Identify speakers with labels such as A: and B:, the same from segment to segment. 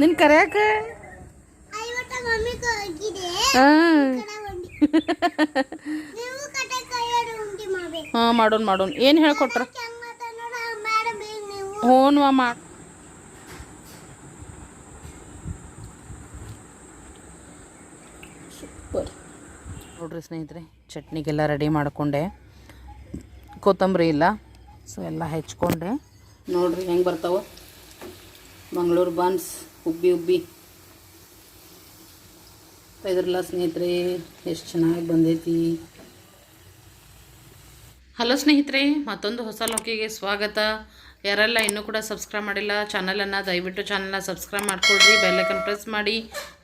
A: ನಿನ್ ಕರ್ಯಾಕ? ಹಾ. ಮಾಡೋಣ ಮಾಡೋಣ ಏನು ಹೇಳ್ಕೊಟ್ರ? ಹ್ಞೂ ಅಮ್ಮ. ಸೂಪರ್. ನೋಡ್ರಿ ಸ್ನೇಹಿತರೆ ಚಟ್ನಿಗೆಲ್ಲ ರೆಡಿ ಮಾಡಿಕೊಂಡೆ. ಕೊತ್ತಂಬರಿ ಇಲ್ಲ ಸೊ ಎಲ್ಲ ಹೆಚ್ಕೊಂಡೆ ನೋಡ್ರಿ ಹೆಂಗೆ ಬರ್ತಾವ. ಮಂಗಳೂರು ಬನ್ಸ್ ಉಬ್ಬಿ ಉಬ್ಬಿ. ಇದ್ರಲ್ಲ ಸ್ನೇಹಿತರೆ ಎಷ್ಟು ಚೆನ್ನಾಗಿ ಬಂದೈತಿ. ಹಲೋ ಸ್ನೇಹಿತರೆ ಮತ್ತೊಂದು ಹೊಸ ಲೋಕಿಗೆ ಸ್ವಾಗತ. ಯಾರೆಲ್ಲ ಇನ್ನೂ ಕೂಡ ಸಬ್ಸ್ಕ್ರೈಬ್ ಮಾಡಿಲ್ಲ ಚಾನಲನ್ನು ದಯವಿಟ್ಟು ಚಾನಲ್ನ ಸಬ್ಸ್ಕ್ರೈಬ್ ಮಾಡ್ಕೊಡ್ರಿ ಬೆಲ್ಲೈಕನ್ ಪ್ರೆಸ್ ಮಾಡಿ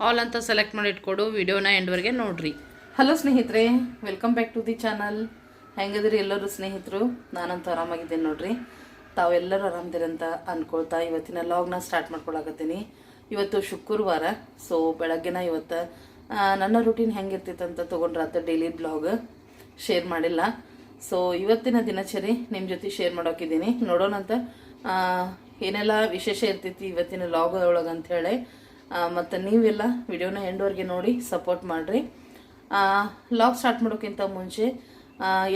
A: ಆಲ್ ಅಂತ ಸೆಲೆಕ್ಟ್ ಮಾಡಿ ಇಟ್ಕೊಡು ವಿಡಿಯೋನ ಎಂಡ್ವರೆಗೆ ನೋಡ್ರಿ. ಹಲೋ ಸ್ನೇಹಿತರೆ welcome back to the channel ಹೆಂಗದ್ರಿ ಎಲ್ಲರೂ ಸ್ನೇಹಿತರು? ನಾನಂತೂ ಆರಾಮಾಗಿದ್ದೇನೆ ನೋಡ್ರಿ. ತಾವೆಲ್ಲರೂ ಆರಾಮದಿರಂತ ಅಂದ್ಕೊಳ್ತಾ ಇವತ್ತಿನ ಲಾಗ್ನ ಸ್ಟಾರ್ಟ್ ಮಾಡ್ಕೊಳಕತ್ತೀನಿ. ಇವತ್ತು ಶುಕ್ರವಾರ ಸೊ ಬೆಳಗ್ಗೆನ ಇವತ್ತು ನನ್ನ ರೂಟೀನ್ ಹೆಂಗಿರ್ತಿತ್ತು ಅಂತ ತೊಗೊಂಡ್ರಾತ ಡೈಲಿ ಬ್ಲಾಗ್ ಶೇರ್ ಮಾಡಿಲ್ಲ. ಸೊ ಇವತ್ತಿನ ದಿನಚರಿ ನಿಮ್ಮ ಜೊತೆ ಶೇರ್ ಮಾಡೋಕಿದ್ದೀನಿ. ನೋಡೋಣಂತ ಏನೆಲ್ಲ ವಿಶೇಷ ಇರ್ತೈತಿ ಇವತ್ತಿನ ಲಾಗ್ ಒಳಗೆ ಅಂಥೇಳಿ ಮತ್ತು ನೀವೆಲ್ಲ ವಿಡಿಯೋನ ಎಂಡ್ವರೆಗೆ ನೋಡಿ ಸಪೋರ್ಟ್ ಮಾಡಿರಿ. ಲಾಗ್ ಸ್ಟಾರ್ಟ್ ಮಾಡೋಕ್ಕಿಂತ ಮುಂಚೆ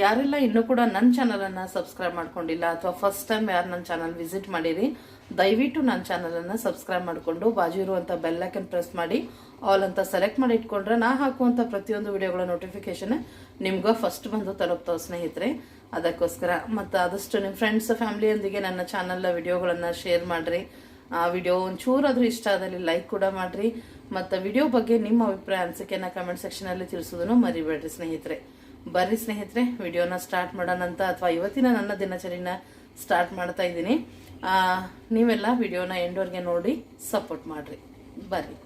A: ಯಾರೆಲ್ಲ ಇನ್ನೂ ಕೂಡ ನನ್ನ ಚಾನಲನ್ನು ಸಬ್ಸ್ಕ್ರೈಬ್ ಮಾಡ್ಕೊಂಡಿಲ್ಲ ಅಥವಾ ಫಸ್ಟ್ ಟೈಮ್ ಯಾರು ನನ್ನ ಚಾನಲ್ ವಿಸಿಟ್ ಮಾಡಿರಿ, ದಯವಿಟ್ಟು ನನ್ನ ಚಾನಲನ್ನು ಸಬ್ಸ್ಕ್ರೈಬ್ ಮಾಡಿಕೊಂಡು ಬಾಜು ಇರುವಂಥ ಬೆಲ್ಲೈಕನ್ ಪ್ರೆಸ್ ಮಾಡಿ ಆಲ್ ಅಂತ ಸೆಲೆಕ್ಟ್ ಮಾಡಿ ಇಟ್ಕೊಂಡ್ರೆ ನಾ ಹಾಕುವಂಥ ಪ್ರತಿಯೊಂದು ವಿಡಿಯೋಗಳ ನೋಟಿಫಿಕೇಶನ್ ನಿಮ್ಗೆ ಫಸ್ಟ್ ಬಂದು ತಲುಪ್ತಾವೆ ಸ್ನೇಹಿತರೆ. ಅದಕ್ಕೋಸ್ಕರ ಮತ್ತು ಆದಷ್ಟು ನಿಮ್ಮ ಫ್ರೆಂಡ್ಸ್ ಫ್ಯಾಮಿಲಿಯೊಂದಿಗೆ ನನ್ನ ಚಾನಲ್ ವಿಡಿಯೋಗಳನ್ನು ಶೇರ್ ಮಾಡಿರಿ. ಆ ವಿಡಿಯೋ ಒಂಚೂರಾದರೂ ಇಷ್ಟ ಆದಲ್ಲಿ ಲೈಕ್ ಕೂಡ ಮಾಡಿರಿ. ಮತ್ತು ವಿಡಿಯೋ ಬಗ್ಗೆ ನಿಮ್ಮ ಅಭಿಪ್ರಾಯ ಅನಿಸಿಕೆನ ಕಮೆಂಟ್ ಸೆಕ್ಷನಲ್ಲಿ ತಿಳಿಸೋದನ್ನು ಮರಿಬೇಡ್ರಿ ಸ್ನೇಹಿತರೆ. ಬರ್ರಿ ಸ್ನೇಹಿತರೆ, ವಿಡಿಯೋನ ಸ್ಟಾರ್ಟ್ ಮಾಡೋಣ ಅಂತ ಅಥವಾ ಇವತ್ತಿನ ನನ್ನ ದಿನಚರಿನ ಸ್ಟಾರ್ಟ್ ಮಾಡ್ತಾ ಇದ್ದೀನಿ. ನೀವೆಲ್ಲ ವಿಡಿಯೋನ ಎಂಡೋರ್ಗೆ ನೋಡಿ ಸಪೋರ್ಟ್ ಮಾಡಿರಿ. ಬರ್ರಿ.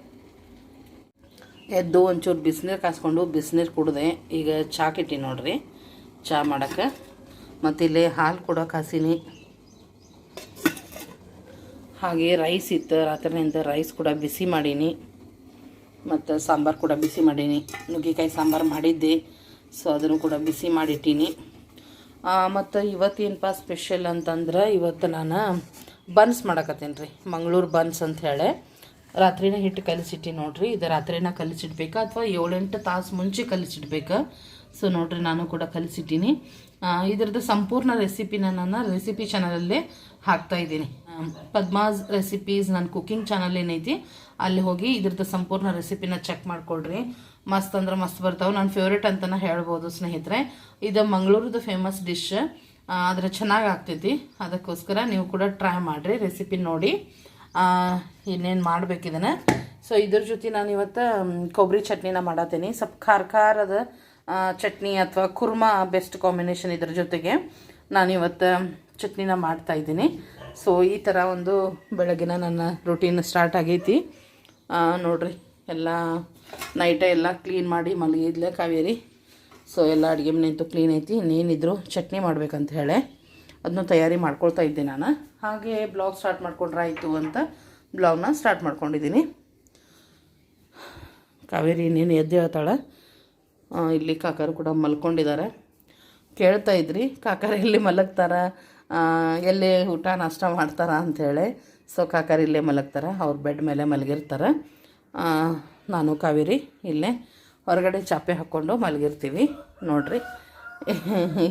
A: ಎದ್ದು ಒಂಚೂರು ಬಿಸಿನೀರು ಕಾಸ್ಕೊಂಡು ಬಿಸಿನೀರು ಕುಡಿದೆ. ಈಗ ಚಾ ಕಿಟ್ಟಿ ನೋಡ್ರಿ. ಚಾ ಮಾಡೋಕ್ಕೆ ಮತ್ತು ಇಲ್ಲಿ ಹಾಲು ಕೂಡ ಕಾಸಿನಿ. ಹಾಗೆ ರೈಸ್ ಇತ್ತು. ರಾತ್ರಿನಿಂದ ರೈಸ್ ಕೂಡ ಬಿಸಿ ಮಾಡೀನಿ. ಮತ್ತು ಸಾಂಬಾರು ಕೂಡ ಬಿಸಿ ಮಾಡೀನಿ. ನುಗ್ಗಿಕಾಯಿ ಸಾಂಬಾರು ಮಾಡಿದ್ದೆ. ಸೊ ಅದನ್ನು ಕೂಡ ಬಿಸಿ ಮಾಡಿಟ್ಟೀನಿ. ಮತ್ತು ಇವತ್ತೇನಪ್ಪ ಸ್ಪೆಷಲ್ ಅಂತಂದ್ರೆ ಇವತ್ತು ನಾನು ಬನ್ಸ್ ಮಾಡಕತ್ತೀನಿ ರೀ ಮಂಗಳೂರು ಬನ್ಸ್ ಅಂತ ಹೇಳಿ. ರಾತ್ರಿನ ಹಿಟ್ಟು ಕಲಿಸಿಟ್ಟಿ ನೋಡ್ರಿ. ಇದು ರಾತ್ರಿನ ಕಲಿಸಿಡ್ಬೇಕಾ ಅಥವಾ ಏಳೆಂಟು ತಾಸು ಮುಂಚೆ ಕಲಿಸಿಡ್ಬೇಕಾ? ಸೊ ನೋಡ್ರಿ ನಾನು ಕೂಡ ಕಲಿಸಿಟ್ಟೀನಿ. ಇದ್ರದ್ದು ಸಂಪೂರ್ಣ ರೆಸಿಪಿನ ನಾನು ರೆಸಿಪಿ ಚಾನಲಲ್ಲೇ ಹಾಕ್ತಾ ಇದ್ದೀನಿ. ಪದ್ಮಾಸ್ ರೆಸಿಪೀಸ್ ನನ್ನ ಕುಕ್ಕಿಂಗ್ ಚಾನಲ್ ಏನೈತಿ ಅಲ್ಲಿ ಹೋಗಿ ಇದ್ರದ್ದು ಸಂಪೂರ್ಣ ರೆಸಿಪಿನ ಚೆಕ್ ಮಾಡ್ಕೊಳ್ರಿ. ಮಸ್ತ್ ಅಂದ್ರೆ ಮಸ್ತ್ ಬರ್ತಾವೆ. ನನ್ನ ಫೇವ್ರೇಟ್ ಅಂತಲೇ ಹೇಳ್ಬೋದು ಸ್ನೇಹಿತರೆ. ಇದು ಮಂಗಳೂರದ ಫೇಮಸ್ ಡಿಶ್ ಆದರೆ ಚೆನ್ನಾಗಿ ಆಗ್ತೈತಿ. ಅದಕ್ಕೋಸ್ಕರ ನೀವು ಕೂಡ ಟ್ರೈ ಮಾಡಿರಿ ರೆಸಿಪಿ ನೋಡಿ. ಇನ್ನೇನು ಮಾಡ್ಬೇಕಿದನ ಸೊ ಇದ್ರ ಜೊತೆ ನಾನು ಇವತ್ತು ಕೊಬ್ಬರಿ ಚಟ್ನಿನ ಮಾಡತ್ತೀನಿ ಸ್ವಲ್ಪ ಖಾರ ಖಾರದ ಚಟ್ನಿ ಅಥವಾ ಕುರ್ಮಾ ಬೆಸ್ಟ್ ಕಾಂಬಿನೇಷನ್ ಇದ್ರ ಜೊತೆಗೆ ನಾನು ಇವತ್ತು ಚಟ್ನಿನ ಮಾಡ್ತಾ ಇದ್ದೀನಿ. ಸೊ ಈ ಥರ ಒಂದು ಬೆಳಗಿನ ನನ್ನ ರೂಟೀನ್ ಸ್ಟಾರ್ಟ್ ಆಗೈತಿ. ನೋಡ್ರಿ. ಎಲ್ಲ ನೈಟ ಎಲ್ಲ ಕ್ಲೀನ್ ಮಾಡಿ ಮಲಗಿದ್ಲೆ ಕಾವೇರಿ. ಸೊ ಎಲ್ಲ ಅಡುಗೆ ಮನೆ ಅಂತೂ ಕ್ಲೀನ್ ಐತಿ. ಇನ್ನೇನಿದ್ರು ಚಟ್ನಿ ಮಾಡ್ಬೇಕಂತ ಹೇಳಿ. ಅದನ್ನು ತಯಾರಿ ಮಾಡ್ಕೊಳ್ತಾ ಇದ್ದೆ ನಾನು. ಹಾಗೆ ಬ್ಲಾಗ್ ಸ್ಟಾರ್ಟ್ ಮಾಡ್ಕೊಂಡ್ರೆ ಆಯಿತು ಅಂತ ಬ್ಲಾಗ್ನ ಸ್ಟಾರ್ಟ್ ಮಾಡ್ಕೊಂಡಿದ್ದೀನಿ. ಕಾವೇರಿ ಇನ್ನೇನು ಎದ್ದು ಹೇಳ್ತಾಳೆ? ಇಲ್ಲಿ ಕಾಕರು ಕೂಡ ಮಲ್ಕೊಂಡಿದ್ದಾರೆ. ಕೇಳ್ತಾ ಇದ್ರಿ, ಕಾಕರ ಇಲ್ಲಿ ಮಲಗ್ತಾರ? ಎಲ್ಲಿ ಊಟ ನಾಷ್ಟ ಮಾಡ್ತಾರ ಅಂಥೇಳಿ ಸೊ ಕಾಕರ್ ಇಲ್ಲೇ ಮಲಗ್ತಾರೆ. ಅವ್ರ ಬೆಡ್ ಮೇಲೆ ಮಲಗಿರ್ತಾರೆ. ನಾನು ಕಾವೇರಿ, ಇಲ್ಲೇ ಹೊರಗಡೆ ಚಾಪೆ ಹಾಕ್ಕೊಂಡು ಮಲಗಿರ್ತೀವಿ, ನೋಡ್ರಿ.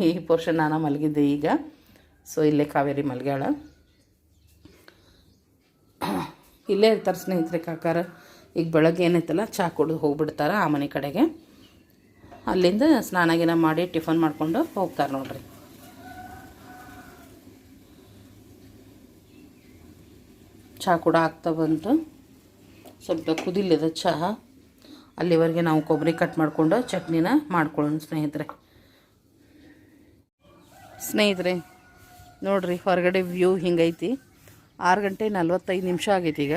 A: ಈ ಪೋರ್ಷನ್ ನಾನು ಮಲಗಿದ್ದೆ ಈಗ. ಸೊ ಇಲ್ಲೇ ಕಾವೇರಿ ಮಲಗ್ಯಾಳ. ಇಲ್ಲೇ ಇರ್ತಾರೆ ಸ್ನೇಹಿತರೆ ಕಾಕಾರ, ಈಗ ಬೆಳಗ್ಗೆ ಏನೈತಲ್ಲ ಚಹಾ ಕುಡಿದು ಹೋಗ್ಬಿಡ್ತಾರೆ ಆ ಮನೆ ಕಡೆಗೆ. ಅಲ್ಲಿಂದ ಸ್ನಾನ ಗಿನ ಮಾಡಿ ಟಿಫನ್ ಮಾಡಿಕೊಂಡು ಹೋಗ್ತಾರೆ ನೋಡ್ರಿ. ಚಹಾ ಕೂಡ ಆಗ್ತಾ ಬಂತು. ಸ್ವಲ್ಪ ಕುದಿಲಿದೆ ಚಹಾ. ಅಲ್ಲಿವರೆಗೆ ನಾವು ಕೊಬ್ಬರಿ ಕಟ್ ಮಾಡಿಕೊಂಡು ಚಟ್ನಿನ ಮಾಡ್ಕೊಳ್ಳೋಣ ಸ್ನೇಹಿತರೆ. ಸ್ನೇಹಿತರೆ, ನೋಡ್ರಿ ಹೊರಗಡೆ ವ್ಯೂ ಹಿಂಗೈತಿ. ಆರು ಗಂಟೆ ನಲ್ವತ್ತೈದು ನಿಮಿಷ ಆಗೈತಿ ಈಗ.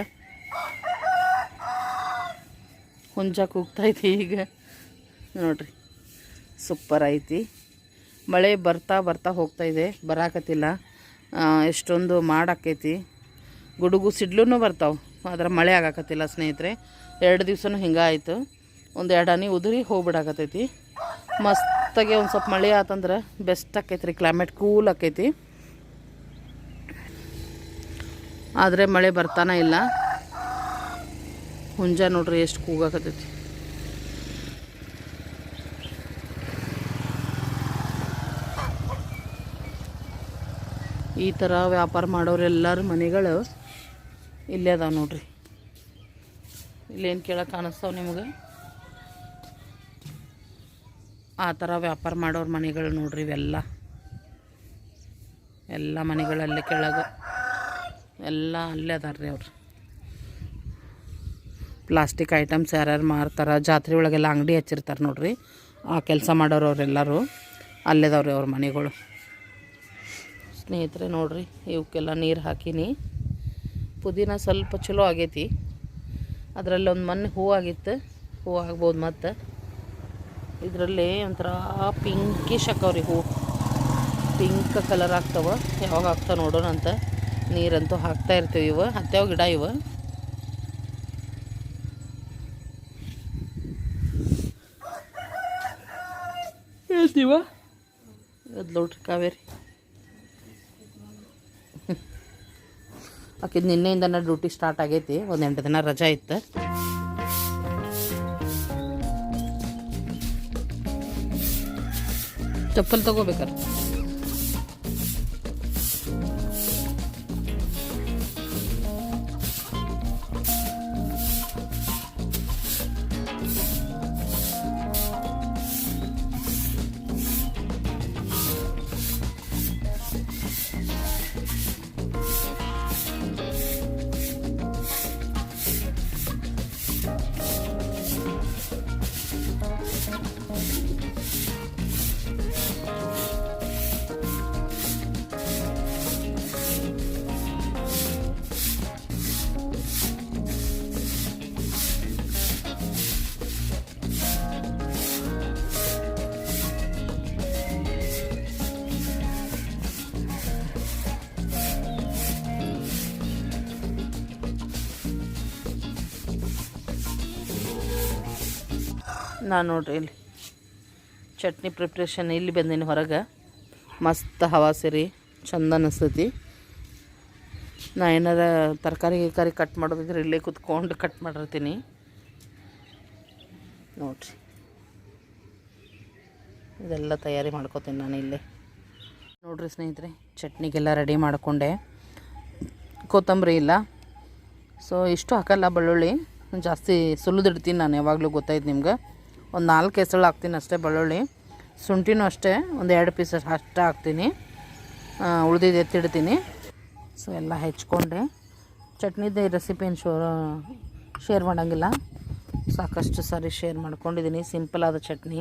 A: ಹುಂಜ ಕೂಗ್ತೈತಿ ಈಗ. ನೋಡ್ರಿ, ಸೂಪರ್ ಐತಿ. ಮಳೆ ಬರ್ತಾ ಬರ್ತಾ ಹೋಗ್ತಾ ಇದೆ, ಬರಾಕತ್ತಿಲ್ಲ. ಎಷ್ಟೊಂದು ಮಾಡಾಕೈತಿ. ಗುಡುಗು ಸಿಡ್ಲೂ ಬರ್ತಾವೆ. ಆದ್ರೆ ಮಳೆ ಆಗಕತ್ತಿಲ್ಲ ಸ್ನೇಹಿತರೆ. ಎರಡು ದಿವ್ಸನೂ ಹಿಂಗೆ ಆಯಿತು. ಒಂದು ಎರಡು ಹನಿ ಉದುರಿ ಹೋಗ್ಬಿಡಾಕತ್ತೈತಿ. ಮಸ್ತಾಗಿ ಒಂದು ಸ್ವಲ್ಪ ಮಳೆ ಆತಂದ್ರೆ ಬೆಸ್ಟ್ ಆಕೈತಿ ರೀ ಕ್ಲೈಮೇಟ್ ಕೂಲ್ ಆಕೈತಿ. ಆದರೆ ಮಳೆ ಬರ್ತಾನೆ ಇಲ್ಲ. ಹುಂಜ ನೋಡ್ರಿ ಎಷ್ಟು ಕೂಗಾಕತ್ತೈತಿ ಈ ಥರ ವ್ಯಾಪಾರ ಮಾಡೋರೆಲ್ಲರ ಮನೆಗಳು. ಇಲ್ಲೇ ಅದಾವೆ ನೋಡ್ರಿ. ಇಲ್ಲೇನು ಕೇಳಕ್ಕೆ ಕಾಣಿಸ್ತಾವ ನಿಮ್ಗೆ? ಆ ಥರ ವ್ಯಾಪಾರ ಮಾಡೋರು ಮನೆಗಳು ನೋಡ್ರಿ ಇವೆಲ್ಲ. ಎಲ್ಲ ಮನೆಗಳಲ್ಲಿ ಕೆಳಗೆ. ಎಲ್ಲ ಅಲ್ಲೇ ಅದಾರ ರೀ ಅವ್ರು. ಪ್ಲಾಸ್ಟಿಕ್ ಐಟಮ್ಸ್ ಯಾರ್ಯಾರು ಮಾರ್ತಾರೆ, ಜಾತ್ರೆ ಒಳಗೆಲ್ಲ ಅಂಗಡಿ ಹಚ್ಚಿರ್ತಾರೆ ನೋಡ್ರಿ. ಆ ಕೆಲಸ ಮಾಡೋರು ಅವರೆಲ್ಲರೂ ಅಲ್ಲೇದವ್ರಿ ಅವ್ರ ಮನೆಗಳು. ಸ್ನೇಹಿತರೆ ನೋಡ್ರಿ ಇವಕ್ಕೆಲ್ಲ ನೀರು ಹಾಕೀನಿ. ಪುದೀನ ಸ್ವಲ್ಪ ಚಲೋ ಆಗೈತಿ. ಅದರಲ್ಲಿ ಒಂದು ಮೊನ್ನೆ ಹೂ ಆಗಿತ್ತು. ಹೂ ಆಗ್ಬೋದು ಮತ್ತು. ಇದರಲ್ಲಿ ಒಂಥರ ಪಿಂಕಿಶ್ ಹಾಕವ್ರಿ ಹೂ. ಪಿಂಕ್ ಕಲರ್ ಆಗ್ತಾವ. ಯಾವಾಗ ಹಾಕ್ತಾವೆ ನೋಡೋಣ ಅಂತ. ನೀರಂತೂ ಹಾಕ್ತಾ ಇರ್ತೀವಿ ಇವು. ಹತ್ಯಾವ ಗಿಡ ಇವು. ಹೇಳ್ತೀವ? ಅದು ನೋಡ್ರಿ ಕಾವೇರಿ. ಆಕಿದ್ ನಿನ್ನೆಯಿಂದನೇ ಡ್ಯೂಟಿ ಸ್ಟಾರ್ಟ್ ಆಗೈತಿ. ಒಂದು ಎಂಟು ದಿನ ರಜಾ ಇತ್ತು. ಚಪ್ಪಲ್ ತಗೋಬೇಕಾರ. ನಾನು ನೋಡ್ರಿ ಇಲ್ಲಿ. ಚಟ್ನಿ ಪ್ರಿಪ್ರೇಷನ್ ಇಲ್ಲಿ ಬಂದೀನಿ ಹೊರಗೆ. ಮಸ್ತ್ ಹವಾ ಸೇರಿ, ಚಂದ ಅನಿಸ್ತೈತಿ. ನಾ ಏನಾರ ತರಕಾರಿ ಗಿರ್ಕಾರಿ ಕಟ್ ಮಾಡೋದಿದ್ರೆ ಇಲ್ಲೇ ಕುತ್ಕೊಂಡು ಕಟ್ ಮಾಡಿರ್ತೀನಿ. ನೋಡ್ರಿ. ಇದೆಲ್ಲ ತಯಾರಿ ಮಾಡ್ಕೋತೀನಿ ನಾನು ಇಲ್ಲೇ. ನೋಡ್ರಿ ಸ್ನೇಹಿತರೆ, ಚಟ್ನಿಗೆಲ್ಲ ರೆಡಿ ಮಾಡಿಕೊಂಡೆ. ಕೊತ್ತಂಬರಿ ಇಲ್ಲ. ಸೊ ಇಷ್ಟು ಹಾಕಲ್ಲ ಬೆಳ್ಳುಳ್ಳಿ. ಜಾಸ್ತಿ ಸುಲಿದಿಡ್ತೀನಿ ನಾನು, ಯಾವಾಗಲೂ ಗೊತ್ತಾಯ್ತು ನಿಮ್ಗೆ. ಒಂದು ನಾಲ್ಕು ಹೆಸಳು ಹಾಕ್ತೀನಿ ಅಷ್ಟೇ ಬೆಳ್ಳುಳ್ಳಿ. ಶುಂಠಿನೂ ಅಷ್ಟೇ, ಒಂದು ಎರಡು ಪೀಸ್ ಅಷ್ಟು ಹಾಕ್ತೀನಿ. ಉಳ್ದಿದ್ದು ಎತ್ತಿಡ್ತೀನಿ ಸೊ ಎಲ್ಲ ಹೆಚ್ಕೊಂಡೆ. ಚಟ್ನಿದು ರೆಸಿಪಿ ಏನು ಶೋ ಶೇರ್ ಮಾಡೋಂಗಿಲ್ಲ. ಸಾಕಷ್ಟು ಸಾರಿ ಶೇರ್ ಮಾಡ್ಕೊಂಡಿದ್ದೀನಿ ಸಿಂಪಲ್ ಆದ ಚಟ್ನಿ.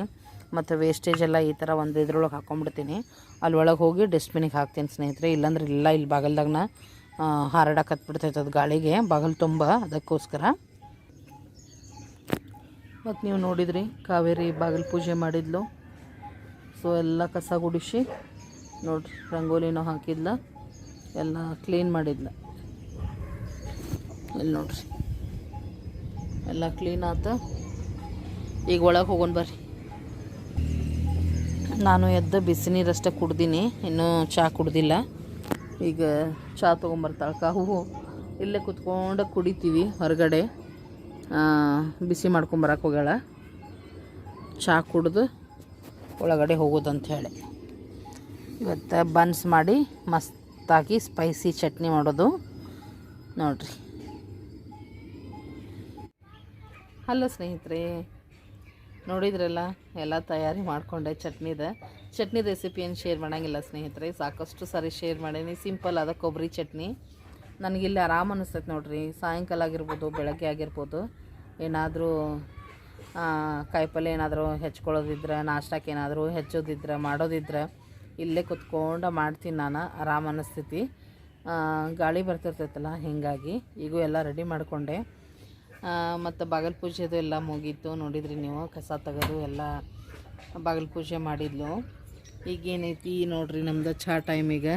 A: ಮತ್ತು ವೇಸ್ಟೇಜ್ ಎಲ್ಲ ಈ ಥರ ಒಂದು ಇದ್ರೊಳಗೆ ಹಾಕ್ಕೊಂಡ್ಬಿಡ್ತೀನಿ ಅಲ್ಲಿ ಒಳಗೆ ಹೋಗಿ ಡಸ್ಟ್ಬಿನಿಗೆ ಹಾಕ್ತೀನಿ ಸ್ನೇಹಿತರೆ. ಇಲ್ಲಾಂದ್ರೆ ಇಲ್ಲ, ಇಲ್ಲಿ ಬಾಗಲ್ದಾಗನ ಹಾರಾಡಕ್ಕೆ ಹತ್ಬಿಡ್ತೈತೆ ಅದು ಗಾಳಿಗೆ. ಬಾಗಲ್ ತುಂಬ, ಅದಕ್ಕೋಸ್ಕರ. ಮತ್ತು ನೀವು ನೋಡಿದ್ರಿ, ಕಾವೇರಿ ಬಾಗಿಲು ಪೂಜೆ ಮಾಡಿದ್ಲು. ಸೊ ಎಲ್ಲ ಕಸ ಗುಡಿಸಿ ನೋಡ್ರಿ ರಂಗೋಲಿನೂ ಹಾಕಿದ್ಲ, ಎಲ್ಲ ಕ್ಲೀನ್ ಮಾಡಿದ್ಲ. ಇಲ್ಲಿ ನೋಡ್ರಿ. ಎಲ್ಲ ಕ್ಲೀನ್ ಆತ. ಈಗ ಒಳಗೆ ಹೋಗೋಣ ಬರ್ರಿ. ನಾನು ಎದ್ದು ಬಿಸಿ ನೀರಷ್ಟೇ ಕುಡ್ದೀನಿ, ಇನ್ನೂ ಚಹಾ ಕುಡ್ದಿಲ್ಲ. ಈಗ ಚಹಾ ತೊಗೊಂಬರ್ತಾಳೆ ಕಾಹು ಇಲ್ಲೇ ಕುತ್ಕೊಂಡು ಕುಡಿತೀವಿ ಹೊರಗಡೆ. ಬಿಸಿ ಮಾಡ್ಕೊಂಬರಕ್ಕೆ ಹೋಗ್ಯಾಳ. ಚಹಾ ಕುಡ್ದು ಒಳಗಡೆ ಹೋಗೋದಂತ ಹೇಳಿ. ಇವತ್ತು ಬನ್ಸ್ ಮಾಡಿ ಮಸ್ತಾಗಿ ಸ್ಪೈಸಿ ಚಟ್ನಿ ಮಾಡೋದು. ನೋಡ್ರಿ. ಹಲೋ ಸ್ನೇಹಿತರೆ, ನೋಡಿದ್ರಲ್ಲ, ಎಲ್ಲ ತಯಾರಿ ಮಾಡಿಕೊಂಡೆ ಚಟ್ನಿದ. ಚಟ್ನಿ ರೆಸಿಪಿ ಏನು ಶೇರ್ ಮಾಡೋಂಗಿಲ್ಲ ಸ್ನೇಹಿತರೆ, ಸಾಕಷ್ಟು ಸಾರಿ ಶೇರ್ ಮಾಡೀನಿ. ಸಿಂಪಲ್ ಆದ ಕೊಬ್ಬರಿ ಚಟ್ನಿ. ನನಗಿಲ್ಲಿ ಆರಾಮ ಅನ್ನಿಸ್ತೈತೆ ನೋಡ್ರಿ. ಸಾಯಂಕಾಲ ಆಗಿರ್ಬೋದು, ಬೆಳಗ್ಗೆ ಆಗಿರ್ಬೋದು. ಏನಾದರೂ ಕಾಯಿಪಲ್ಲೆ ಏನಾದರೂ ಹೆಚ್ಕೊಳ್ಳೋದಿದ್ರೆ, ನಾಷ್ಟಕ್ಕೆ ಏನಾದರೂ ಹೆಚ್ಚೋದಿದ್ರೆ, ಮಾಡೋದಿದ್ರೆ ಇಲ್ಲೇ ಕುತ್ಕೊಂಡು ಮಾಡ್ತೀನಿ ನಾನು. ಆರಾಮ ಅನ್ನಿಸ್ತೈತಿ ಗಾಳಿ ಬರ್ತಿರ್ತೈತಲ್ಲ, ಹೀಗಾಗಿ ಈಗೂ ಎಲ್ಲ ರೆಡಿ ಮಾಡಿಕೊಂಡೆ. ಮತ್ತು ಬಾಗಲ್ ಪೂಜೆದು ಎಲ್ಲ ಮುಗೀತು. ನೋಡಿದ್ರಿ ನೀವು, ಕಸ ತೆಗೆದು ಎಲ್ಲ ಬಾಗಲ್ ಪೂಜೆ ಮಾಡಿದ್ಲು. ಈಗೇನೈತಿ ನೋಡಿರಿ ನಮ್ದು ಚಹಾ ಟೈಮಿಗೆ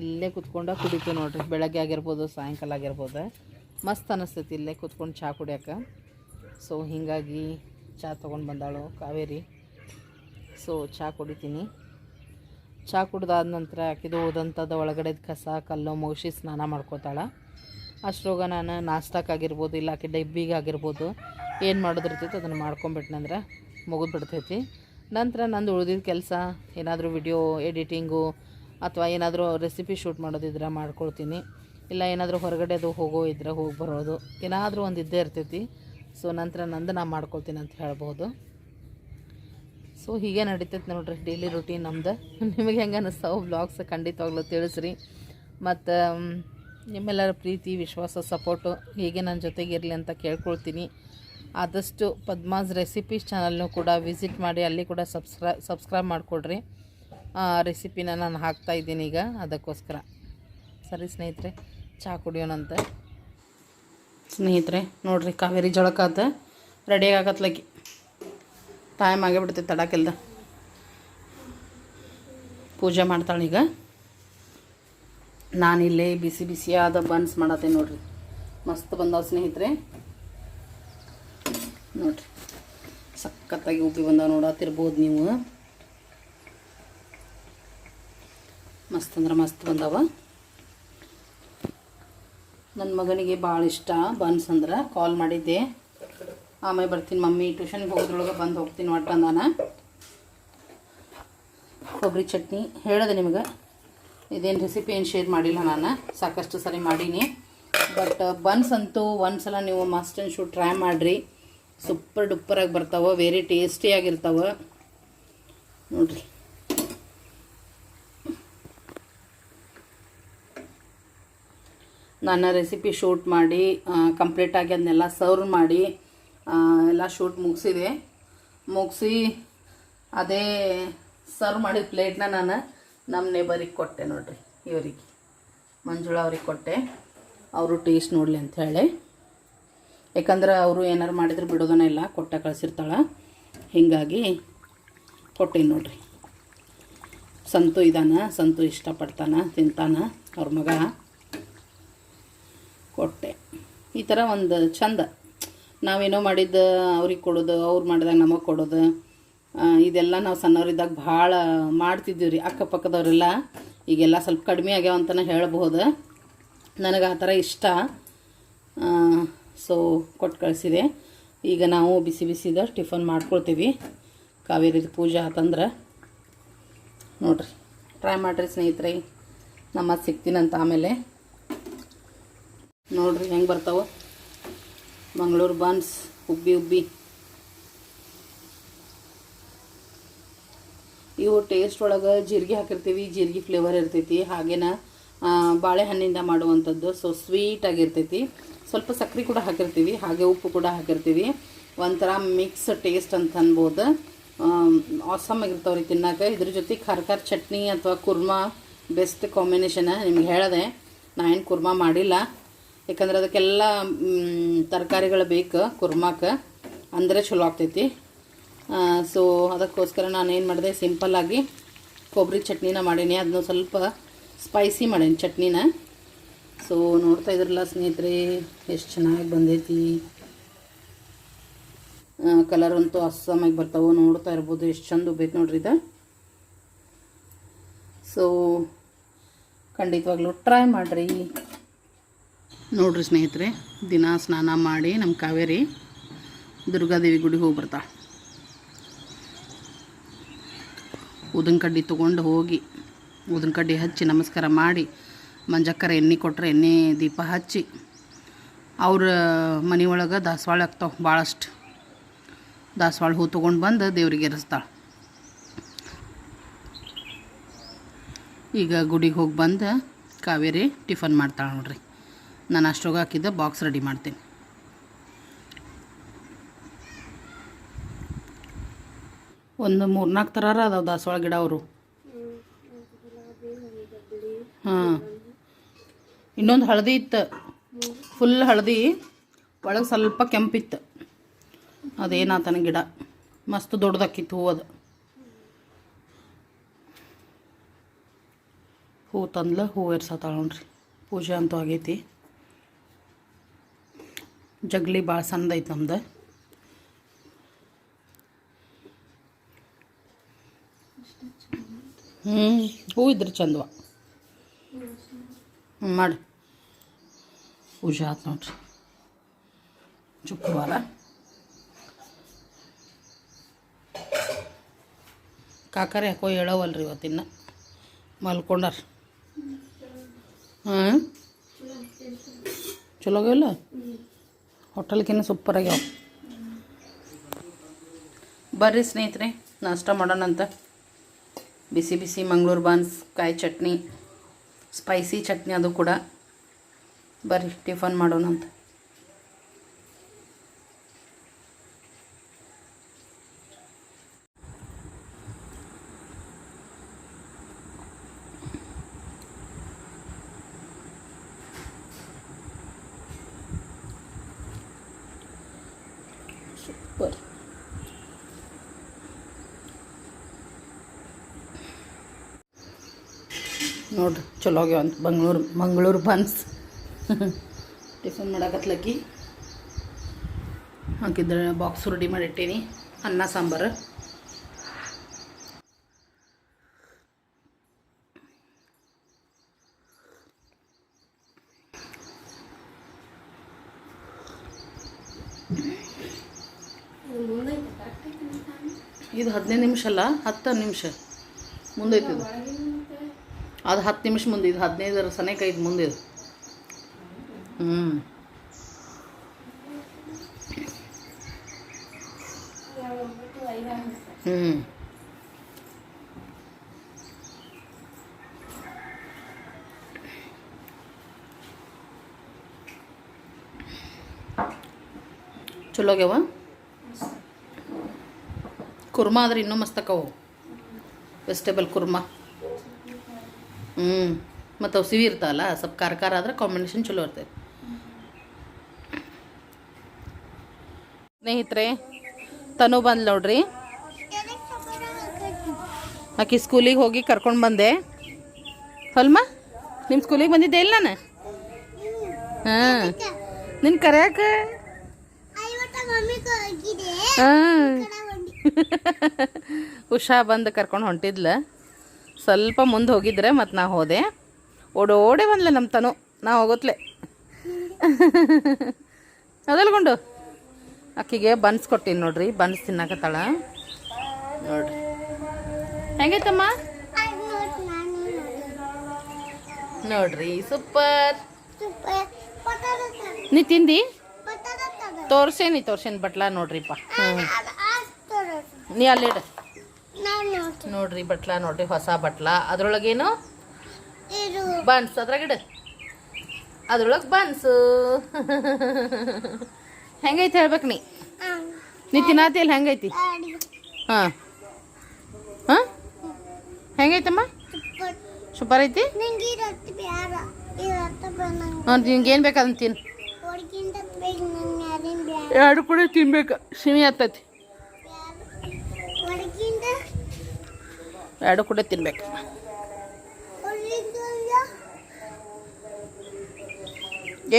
A: ಇಲ್ಲೇ ಕುತ್ಕೊಂಡ ಕುಡಿತೀವಿ ನೋಡ್ರಿ. ಬೆಳಗ್ಗೆ ಆಗಿರ್ಬೋದು, ಸಾಯಂಕಾಲ ಆಗಿರ್ಬೋದು. ಮಸ್ತ್ ಅನಿಸ್ತೈತಿ ಇಲ್ಲೇ ಕುತ್ಕೊಂಡು ಚಹಾ ಕುಡಿಯೋಕೆ. ಸೊ ಹೀಗಾಗಿ ಚಹಾ ತೊಗೊಂಡು ಬಂದಾಳು ಕಾವೇರಿ. ಸೊ ಚಹಾ ಕುಡಿತೀನಿ. ಚಹಾ ಕುಡ್ದಾದ ನಂತರ ಆಕಿದು ಹೋದಂಥದ್ದು ಒಳಗಡೆದ ಕಸ, ಕಲ್ಲು ಮುಗಿಸಿ ಸ್ನಾನ ಮಾಡ್ಕೋತಾಳೆ. ಅಷ್ಟ್ರೋಗ ನಾನು ನಾಷ್ಟಕ್ಕಾಗಿರ್ಬೋದು ಇಲ್ಲ ಆಕೆ ಡಬ್ಬಿಗಾಗಿರ್ಬೋದು ಏನು ಮಾಡೋದಿರ್ತೈತಿ ಅದನ್ನು ಮಾಡ್ಕೊಂಬಿಟ್ನಂದ್ರೆ ಮುಗಿದು ಬಿಡ್ತೈತಿ. ನಂತರ ನಂದು ಉಳಿದಿದ್ದ ಕೆಲಸ, ಏನಾದರೂ ವಿಡಿಯೋ ಎಡಿಟಿಂಗು ಅಥವಾ ಏನಾದರೂ ರೆಸಿಪಿ ಶೂಟ್ ಮಾಡೋದಿದ್ರೆ ಮಾಡ್ಕೊಳ್ತೀನಿ. ಇಲ್ಲ ಏನಾದರೂ ಹೊರಗಡೆ ಅದು ಹೋಗೋ ಇದ್ರೆ ಹೋಗಿ ಬರೋದು. ಏನಾದರೂ ಒಂದು ಇದ್ದೇ ಇರ್ತೈತಿ. ಸೊ ನಂತರ ನಂದು ನಾ ಮಾಡ್ಕೊಳ್ತೀನಿ ಅಂತ ಹೇಳ್ಬೋದು ಸೊ ಹೀಗೆ ನಡೀತೈತೆ ನೋಡ್ರಿ ಡೈಲಿ ರುಟೀನ್ ನಮ್ದು. ನಿಮಗೆ ಹೆಂಗೆ ಅನ್ನಿಸ್ತಾವೆ ಬ್ಲಾಗ್ಸ್ ಖಂಡಿತವಾಗ್ಲೂ ತಿಳಿಸ್ರಿ. ಮತ್ತು ನಿಮ್ಮೆಲ್ಲರ ಪ್ರೀತಿ, ವಿಶ್ವಾಸ ಸಪೋರ್ಟು ಹೀಗೆ ನನ್ನ ಜೊತೆಗೆ ಇರಲಿ ಅಂತ ಕೇಳ್ಕೊಳ್ತೀನಿ. ಆದಷ್ಟು ಪದ್ಮಾಸ್ ರೆಸಿಪೀಸ್ ಚಾನಲ್ನು ಕೂಡ ವಿಸಿಟ್ ಮಾಡಿ, ಅಲ್ಲಿ ಕೂಡ ಸಬ್ಸ್ಕ್ರೈ ಸಬ್ಸ್ಕ್ರೈಬ್ ಮಾಡಿಕೊಡ್ರಿ. ರೆಸಿಪಿನ ನಾನು ಹಾಕ್ತಾ ಇದ್ದೀನಿ ಈಗ, ಅದಕ್ಕೋಸ್ಕರ. ಸರಿ ಸ್ನೇಹಿತರೆ ಚಹಾ ಕುಡಿಯೋಣಂತೆ. ಸ್ನೇಹಿತರೆ, ನೋಡಿರಿ ಕಾವೇರಿ ಜಳಕಾತ ರೆಡಿ ಆಗತ್ಲಕ್ಕಿ ಟೈಮ್ ಆಗೇ ಬಿಡ್ತೈತೆ ತಡಕ್ಕೆಲ್ದ ಪೂಜೆ ಮಾಡ್ತಾಳೆ ಈಗ. ನಾನಿಲ್ಲೇ ಬಿಸಿ ಬಿಸಿಯಾದ ಬನ್ಸ್ ಮಾಡತ್ತೆ ನೋಡ್ರಿ. ಮಸ್ತ್ ಬಂದಾವ ಸ್ನೇಹಿತರೆ. ನೋಡ್ರಿ. ಸಖತ್ತಾಗಿ ಉಬ್ಬಿ ಬಂದಾವ ನೋಡತ್ತಿರ್ಬೋದು ನೀವು. ಮಸ್ತ್ ಅಂದ್ರೆ ಮಸ್ತ್ ಬಂದಾವ. ನನ್ನ ಮಗನಿಗೆ ಭಾಳ ಇಷ್ಟ ಬನ್ಸ್ ಅಂದ್ರೆ, ಕಾಲ್ ಮಾಡಿದ್ದೆ. ಆಮೇಲೆ ಬರ್ತೀನಿ ಮಮ್ಮಿ, ಟ್ಯೂಷನ್ಗೆ ಹೋಗೋದ್ರೊಳಗೆ ಬಂದು ಹೋಗ್ತೀನಿ ಒಟ್ಟು ಅಂದಾನ. ಕೊಬ್ಬರಿ ಚಟ್ನಿ ಹೇಳಿದೆ ನಿಮಗೆ? ಇದೇನು ರೆಸಿಪಿ ಏನು ಶೇರ್ ಮಾಡಿಲ್ಲ ನಾನು, ಸಾಕಷ್ಟು ಸರಿ ಮಾಡೀನಿ. ಬಟ್ ಬನ್ಸ್ ಅಂತೂ ಒಂದು ಸಲ ನೀವು ಮಸ್ಟ್ ಆ್ಯಂಡ್ ಶೂ ಟ್ರೈ ಮಾಡಿರಿ. ಸೂಪರ್ ಡುಪ್ಪರಾಗಿ ಬರ್ತಾವೆ ವೆರಿ ಟೇಸ್ಟಿಯಾಗಿರ್ತಾವೆ ನೋಡಿರಿ. ನನ್ನ ರೆಸಿಪಿ ಶೂಟ್ ಮಾಡಿ ಕಂಪ್ಲೀಟಾಗಿ ಅದನ್ನೆಲ್ಲ ಸರ್ವ್ ಮಾಡಿ ಎಲ್ಲ ಶೂಟ್ ಮುಗಿಸಿದೆ. ಮುಗಿಸಿ ಅದೇ ಸರ್ವ್ ಮಾಡಿದ ಪ್ಲೇಟ್ನ ನಾನು ನಮ್ಮ ನೇಬರಿಗೆ ಕೊಟ್ಟೆ ನೋಡ್ರಿ, ಇವರಿಗೆ. ಮಂಜುಳಾ ಅವ್ರಿಗೆ ಕೊಟ್ಟೆ. ಅವರು ಟೇಸ್ಟ್ ನೋಡಲಿ ಅಂತ ಹೇಳಿ. ಯಾಕಂದ್ರೆ ಅವರು ಏನಾರು ಮಾಡಿದ್ರೆ ಬಿಡೋದನ್ನ ಇಲ್ಲ, ಕೊಟ್ಟ ಕಳಿಸಿರ್ತಾಳೆ. ಹೀಗಾಗಿ ಕೊಟ್ಟೆ ನೋಡ್ರಿ. ಸಂತು ಇದಾನ, ಸಂತು ಇಷ್ಟಪಡ್ತಾನೆ, ತಿಂತಾನ, ಅವ್ರ ಮಗ. ಕೊಟ್ಟೆ. ಈ ಥರ ಒಂದು ಚಂದ. ನಾವೇನೋ ಮಾಡಿದ್ದು, ಅವ್ರಿಗೆ ಕೊಡೋದು, ಅವ್ರು ಮಾಡಿದಾಗ ನಮಗೆ ಕೊಡೋದು. ಇದೆಲ್ಲ ನಾವು ಸಣ್ಣವರಿದ್ದಾಗ ಭಾಳ ಮಾಡ್ತಿದ್ದೀವಿ ರೀ ಅಕ್ಕಪಕ್ಕದವರೆಲ್ಲ ಈಗೆಲ್ಲ ಸ್ವಲ್ಪ ಕಡಿಮೆ ಆಗ್ಯಾವ ಅಂತಲೇ ಹೇಳ್ಬೋದು ನನಗೆ ಆ ಥರ ಇಷ್ಟ. ಸೊ ಕೊಟ್ಟು ಕಳಿಸಿದೆ. ಈಗ ನಾವು ಬಿಸಿ ಬಿಸಿದ ಟಿಫನ್ ಮಾಡ್ಕೊಳ್ತೀವಿ. ಕಾವೇರಿದ ಪೂಜೆ ಆತಂದ್ರೆ. ನೋಡ್ರಿ, ಟ್ರೈ ಮಾಡಿರಿ ಸ್ನೇಹಿತರೆ ನಮ್ಮ ಸಿಗ್ತೀನಂತ ಆಮೇಲೆ. ನೋಡ್ರಿ ಹೆಂಗೆ ಬರ್ತಾವ. ಮಂಗಳೂರು ಬನ್ಸ್, ಉಬ್ಬಿ ಉಬ್ಬಿ. ಇವು ಟೇಸ್ಟ್ ಒಳಗೆ ಜೀರಿಗೆ ಹಾಕಿರ್ತೀವಿ, ಜೀರಿಗೆ ಫ್ಲೇವರ್ ಇರ್ತೈತಿ. ಹಾಗೇನ ಬಾಳೆಹಣ್ಣಿಂದ ಮಾಡುವಂಥದ್ದು. ಸೊ ಸ್ವೀಟ್ ಆಗಿರ್ತೈತಿ. ಸ್ವಲ್ಪ ಸಕ್ಕರೆ ಕೂಡ ಹಾಕಿರ್ತೀವಿ. ಹಾಗೆ ಉಪ್ಪು ಕೂಡ ಹಾಕಿರ್ತೀವಿ. ಒಂಥರ ಮಿಕ್ಸ್ ಟೇಸ್ಟ್ ಅಂತ ಅನ್ಬೋದು. ಆಸಮ್ ಆಗಿರ್ತಾವೆ ರೀ ತಿನ್ನಕ್ಕೆ ಇದ್ರ ಜೊತೆ ಖಾರ ಚಟ್ನಿ ಅಥವಾ ಕುರ್ಮಾ ಬೆಸ್ಟ್ ಕಾಂಬಿನೇಷನ್ ನಿಮ್ಗೆ ಹೇಳಿದೆ. ನಾ ಏನು ಕುರ್ಮಾ ಮಾಡಿಲ್ಲ. ಯಾಕಂದ್ರೆ ಅದಕ್ಕೆಲ್ಲ ತರಕಾರಿಗಳು ಬೇಕು ಕುರ್ಮಾಕ್ಕೆ ಅಂದರೆ ಚಲೋ ಆಗ್ತೈತಿ. ಸೊ ಅದಕ್ಕೋಸ್ಕರ ನಾನು ಏನು ಮಾಡಿದೆ ಸಿಂಪಲ್ಲಾಗಿ ಕೊಬ್ಬರಿ ಚಟ್ನಿನ ಮಾಡೀನಿ. ಅದನ್ನ ಸ್ವಲ್ಪ ಸ್ಪೈಸಿ ಮಾಡೀನಿ ಚಟ್ನಿನ. ಸೊ ನೋಡ್ತಾ ಇದ್ರಲ್ಲ ಸ್ನೇಹಿತರೆ, ಎಷ್ಟು ಚೆನ್ನಾಗಿ ಬಂದೈತಿ. ಕಲರ್ ಅಂತೂ ಅಸ್ಸಾಮಾಗಿ ಬರ್ತಾವೆ ನೋಡ್ತಾ ಇರ್ಬೋದು, ಎಷ್ಟು ಚಂದ ಬೇಕು ನೋಡ್ರಿ ಇದು. ಸೊ ಖಂಡಿತವಾಗ್ಲೂ ಟ್ರೈ ಮಾಡಿರಿ. ನೋಡ್ರಿ ಸ್ನೇಹಿತರೆ, ದಿನ ಸ್ನಾನ ಮಾಡಿ ನಮ್ಮ ಕಾವೇರಿ ದುರ್ಗಾದೇವಿ ಗುಡಿಗೆ ಹೋಗಿ ಬರ್ತಾಳೆ ಉದನ್ ಕಡ್ಡಿ ತೊಗೊಂಡು ಹೋಗಿ. ಉದಿನ ಕಡ್ಡಿ ಹಚ್ಚಿ ನಮಸ್ಕಾರ ಮಾಡಿ, ಮಂಜಕ್ಕರ ಎಣ್ಣೆ ಕೊಟ್ಟರೆ ಎಣ್ಣೆ ದೀಪ ಹಚ್ಚಿ, ಅವ್ರ ಮನೆಯೊಳಗೆ ದಾಸವಾಳ ಆಗ್ತಾವೆ ಭಾಳಷ್ಟು ದಾಸವಾಳ ಹೂ ತೊಗೊಂಡು ಬಂದು ದೇವ್ರಿಗೆ ಇರಿಸ್ತಾಳೆ ಈಗ ಗುಡಿಗೆ ಹೋಗಿ ಬಂದು ಕಾವೇರಿ ಟಿಫನ್ ಮಾಡ್ತಾಳೆ ನೋಡ್ರಿ. ನಾನು ಅಷ್ಟೊಗೆ ಹಾಕಿದ್ದ ಬಾಕ್ಸ್ ರೆಡಿ ಮಾಡ್ತೀನಿ. ಒಂದು ಮೂರ್ನಾಲ್ಕು ಥರ ಅದಾವೆ ದಾಸವಾಳ ಗಿಡ ಅವರು. ಹಾಂ. ಇನ್ನೊಂದು ಹಳದಿ ಇತ್ತು. ಫುಲ್ ಹಳದಿ, ಒಳಗೆ ಸ್ವಲ್ಪ ಕೆಂಪಿತ್ತು ಅದೇನಾತನ ಗಿಡ. ಮಸ್ತ್ ದೊಡ್ಡದಾಕಿತ್ತು ಹೂ ಅದು. ಹೂ ತಂದ್ಲ, ಹೂ ಏರ್ಸತ್ತಾಳ ನೋಡ್ರಿ. ಪೂಜೆ ಅಂತೂ ಆಗೈತಿ. ಜಗ್ಲಿ ಭಾಳ ಸಣ್ಣದೈತೆ ನಮ್ದು. ಹ್ಞೂ ಹೂ ಇದ್ರೆ ಚಂದವ. ಮಾಡಿ. ಪೂಜೆ ಆತು ನೋಡ್ರಿ. ಶುಕ್ರವಾರ. ಕಾಕರ ಯಾಕೋ ಹೇಳವಲ್ರಿ ಇವತ್ತಿನ ಮಲ್ಕೊಂಡಾರ. ಹಾಂ ಚಲೋ ಇಲ್ಲ? ಹೋಟೆಲ್ಗಿನ್ನ ಸೂಪರ್ ಆಗ್ಯಾವ. ಬರ್ರಿ ಸ್ನೇಹಿತರೆ, ನಾಷ್ಟ ಮಾಡೋಣಂತ. ಬಿಸಿ ಬಿಸಿ ಮಂಗಳೂರು ಬಾನ್ಸ್, ಕಾಯಿ ಚಟ್ನಿ. ಸ್ಪೈಸಿ ಚಟ್ನಿ ಅದು ಕೂಡ ಬರ್ರಿ ಟಿಫನ್ ಮಾಡೋಣಂತ ಸೂಪರ್ ನೋಡ್ರಿ, ಚಲೋ ಆಗ್ಯಾವ ಅಂತ. ಬಂಗ್ಳೂರು, ಮಂಗಳೂರು ಬನ್ಸ್. ಟಿಫನ್ ಮಾಡಾಕತ್ಲಕ್ಕಿ ಹಾಕಿದ್ರೆ ಬಾಕ್ಸ್ ರೆಡಿ ಮಾಡಿಟ್ಟೀನಿ. ಅನ್ನ, ಸಾಂಬಾರು. ಇದು ಹದಿನೈದು ನಿಮಿಷ ಅಲ್ಲ, ಹತ್ತು ನಿಮಿಷ. ಮುಂದೈತಿ ಇದು. ಅದು ಹತ್ತು ನಿಮಿಷ ಮುಂದೆ ಇದು ಹದಿನೈದರ ಸನೇಕ ಇದು ಮುಂದೆ ಇದು. ಹ್ಞೂ ಹ್ಞೂ ಚಲೋ ಆಗ್ಯಾವ? ಕುರ್ಮಾ ಆದ್ರೆ ಇನ್ನೂ ಮಸ್ತ್ ವೆಜಿಟೇಬಲ್ ಕುರ್ಮಾ. ಹ್ಞೂ ಮತ್ತು ಅವು ಸಿವಿ ಇರ್ತಾವಲ್ಲ, ಸ್ವಲ್ಪ ಖಾರ ಖಾರ ಆದ್ರೆ ಕಾಂಬಿನೇಷನ್ ಚಲೋ ಇರ್ತೈತೆ. ಸ್ನೇಹಿತರೆ, ತನು ಬಂದು ನೋಡ್ರಿ. ಆಕಿ ಸ್ಕೂಲಿಗೆ ಹೋಗಿ ಕರ್ಕೊಂಡು ಬಂದೆ. ಹೊಲ್ಮ ನಿಮ್ಮ ಸ್ಕೂಲಿಗೆ ಬಂದಿದ್ದೆ ಇಲ್ಲ ನಾನು? ಹಾಂ. ನಿನ್ನ ಕರ್ಯಾಕ ಹಾಂ. ಉಷಾ ಬಂದು ಕರ್ಕೊಂಡು ಹೊಂಟಿದ್ಲ. ಸ್ವಲ್ಪ ಮುಂದೆ ಹೋಗಿದ್ರೆ ಮತ್ತು ನಾ ಹೋದೆ. ಓಡೋಡೆ ಬಂದ್ಲೆ ನಮ್ಮ ತನು. ನಾ ಹೋಗೋತ್ಲೆ. ಅದಲ್ಗೊಂಡು ಅಕ್ಕಿಗೆ ಬನ್ಸ್ ಕೊಟ್ಟಿನಿ ನೋಡ್ರಿ, ಬನ್ಸ್ ತಿನ್ನಕತ್ತಾಳ. ನೋಡ್ರಿ. ಹೆಂಗೈತಮ್ಮ? ನೋಡ್ರಿ, ಸೂಪರ್. ನೀ ತಿಂದಿ? ತೋರ್ಸೇನಿ ತೋರ್ಸೇನಿ ಬಟ್ಲ ನೋಡ್ರಿಪ್ಪ. ಹ್ಞೂ ನೀ ಅಲ್ಲಿಡ ನೋಡ್ರಿ ಬಟ್ಲ ನೋಡ್ರಿ ಹೊಸ ಬಟ್ಲ. ಅದ್ರೊಳಗೇನು? ಬನ್ಸ್. ಅದ್ರಾಗಿಡ ಅದ್ರೊಳಗೆ ಬನ್ಸ್. ಹೆಂಗೈತಿ ಹೇಳ್ಬೇಕು ನೀ? ನೀ ತಿನ್ನತಿಲ್ಲ ಹೆಂಗೈತಿ? ಹಾಂ. ಹಾಂ? ಹೆಂಗೈತಮ್ಮ?
B: ಸೂಪರ್.
A: ಐತಿ? ಹಾಂ ಬೇಕು ಅದನ್ನ ತಿನ್ನು ಎರಡು ಕೂಡ ತಿನ್ಬೇಕು. ಸಿಮಿ ಹತ್ತೈತಿ ಎರಡು ಕೂಡ ತಿನ್ಬೇಕು.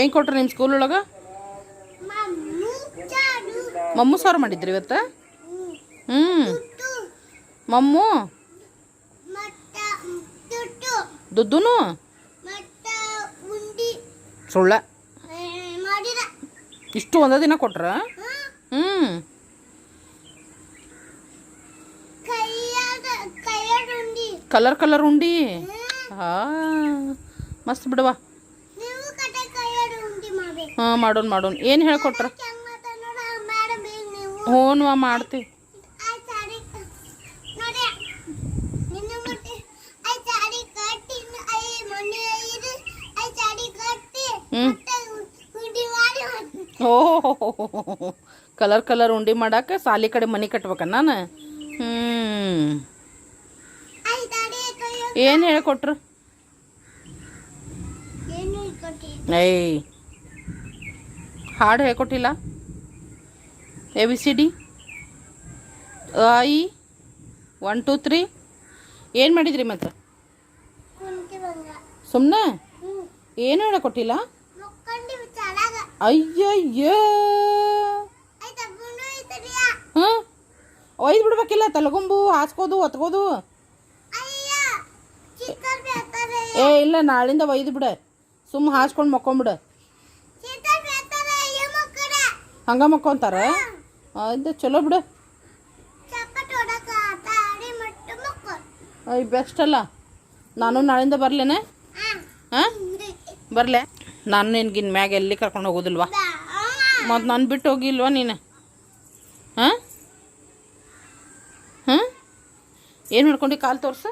A: ಏನ್ ಕೊಟ್ರು ನಿಮ್ಮ ಸ್ಕೂಲ್ ಒಳಗೆ?
B: ಮಮ್ಮು
A: ಸಾರು ಮಾಡಿದ್ರಿ ಇವತ್ತು? ಹ್ಞೂ ಮಮ್ಮು?
B: ದುಡ್ಡು
A: ಸುಳ್ಳ. ಇಷ್ಟು ಒಂದೇ ದಿನ ಕೊಟ್ರ
B: ಹಾ?
A: ಹ್ಞೂ
B: ಕೈಯಾದ ಕೈಯಾದ ಉಂಡಿ
A: ಕಲರ್ ಕಲರ್ ಉಂಡಿ. ಹಾಂ ಮಸ್ತ್ ಬಿಡವಾ ಹಾಂ ಮಾಡೋಣ ಮಾಡೋಣ ಏನು ಹೇಳ್ಕೊಟ್ರ?
B: ಹೆಂಗ್
A: ಮಾಡ್ತೀವಿ
B: ಹ್ಞೂ ಹೋಗ್ತೀನಿ.
A: ಕಲರ್ ಕಲರ್ ಉಂಡಿ ಮಾಡಕ್ಕೆ ಸಾಲಿ ಕಡೆ ಮನೆ ಕಟ್ಬೇಕ ನಾನು ಹ್ಞೂ
B: ಆ ಸಾಡಿ ಕೈಯ
A: ಏನು ಹೇಳ್ಕೊಟ್ರು? ಏಯ್. ಹಾಡು ಹೇಳ್ಕೊಟ್ಟಿಲ್ಲ? A B C D? I one two three? ಏನು ಮಾಡಿದ್ರಿ ಮತ್ತೆ? ಸುಮ್ಮನೆ ಏನು ಹೇಳ್ಕೊಟ್ಟಿಲ್ಲ? ಅಯ್ಯಯ್ಯೋ. ಹಾಂ ಒಯ್ದು ಬಿಡ್ಬೇಕಿಲ್ಲ ತಲಗುಂಬು ಹಾಸ್ಕೋದು ಒತ್ಕೋದು. ಇಲ್ಲ, ನಾಳಿಂದ ಒಯ್ದು ಬಿಡ. ಸುಮ್ಮ ಹಾಸ್ಕೊಂಡು ಮಕ್ಕೊಂಬಿಡು ಹಂಗ ಮಕ್ಕೊಂತಾರ? ಇದು ಚಲೋ ಬಿಡು. ಬೆಸ್ಟ್ ಅಲ್ಲ. ನಾನು ನಾಳಿಂದ ಬರ್ಲೇನೆ? ಹಾಂ ಬರಲೆ. ನಾನು ನಿನ್ಗಿನ್ ಮ್ಯಾಗ ಎಲ್ಲಿ ಕರ್ಕೊಂಡು ಹೋಗೋದಿಲ್ವಾ? ಮತ್ತು ನಾನು ಬಿಟ್ಟು ಹೋಗಿಲ್ವಾ ನೀನು? ಹಾಂ ಹಾಂ ಏನು ಮಾಡ್ಕೊಂಡು ಕಾಲು ತೋರ್ಸು?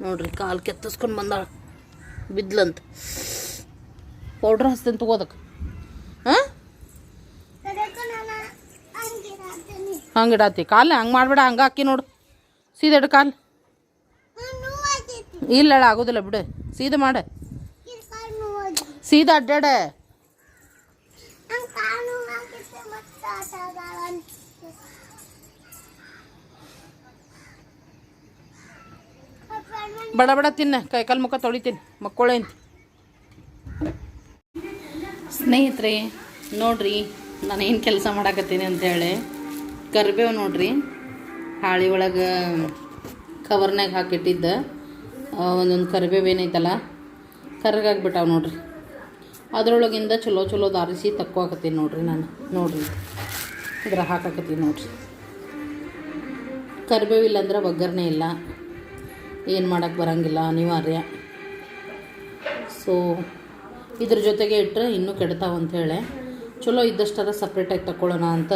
A: ನೋಡ್ರಿ, ಕಾಲು ಕೆತ್ತಿಸ್ಕೊಂಡು ಬಂದಾಳ. ಬಿದ್ಲಂತ. ಪೌಡ್ರ್ ಹಚ್ತೇನೆ ತಗೋದಕ್ಕೆ ಹಾಂ? ಹಂಗೆ ಇಡಾತಿ ಕಾಲು ಹಂಗೆ ಮಾಡಬೇಡ, ಹಂಗೆ ಹಾಕಿ ನೋಡು. ಸೀದಾ ಕಾಲು. ಇಲ್ಲ, ಆಗೋದಿಲ್ಲ ಬಿಡು. ಸೀದಾ ಮಾಡ. ಸೀದಾ ಅಡ್ಡಾಡ. ಬಡ ಬಡ ತಿನ್ನ ಕೈಕಾಲು ಮುಖ ತೊಳಿತೀನಿ, ಮಕ್ಕಳೇ ಅಂತ. ಸ್ನೇಹಿತರೆ, ನೋಡ್ರಿ ನಾನು ಏನು ಕೆಲಸ ಮಾಡಾಕತ್ತೀನಿ ಅಂತೇಳಿ ಕರಿಬೇವು ನೋಡ್ರಿ, ಹಾಳಿ ಒಳಗೆ ಕವರ್ನಾಗ ಹಾಕಿಟ್ಟಿದ್ದ. ಒಂದೊಂದು ಕರಿಬೇವು ಏನೈತಲ್ಲ ಕರ್ಗಾಗ್ಬಿಟ್ಟಾವ ನೋಡ್ರಿ. ಅದರೊಳಗಿಂದ ಚಲೋ ಚಲೋ ದಾರಿಸಿ ತಕ್ಕೋಕತ್ತೀನಿ ನೋಡ್ರಿ ನಾನು, ನೋಡ್ರಿ. ಇದ್ರ ಹಾಕಾಕತ್ತೀನಿ ನೋಡ್ರಿ. ಕರಿಬೇವು ಇಲ್ಲಾಂದ್ರೆ ಒಗ್ಗರಣೆ ಇಲ್ಲ. ಏನು ಮಾಡೋಕ್ಕೆ ಬರೋಂಗಿಲ್ಲ, ಅನಿವಾರ್ಯ. ಸೊ ಇದ್ರ ಜೊತೆಗೆ ಇಟ್ಟರೆ ಇನ್ನೂ ಕೆಡ್ತಾವ ಅಂಥೇಳಿ ಚಲೋ ಇದ್ದಷ್ಟರ ಸಪ್ರೇಟಾಗಿ ತಗೊಳ್ಳೋಣ ಅಂತ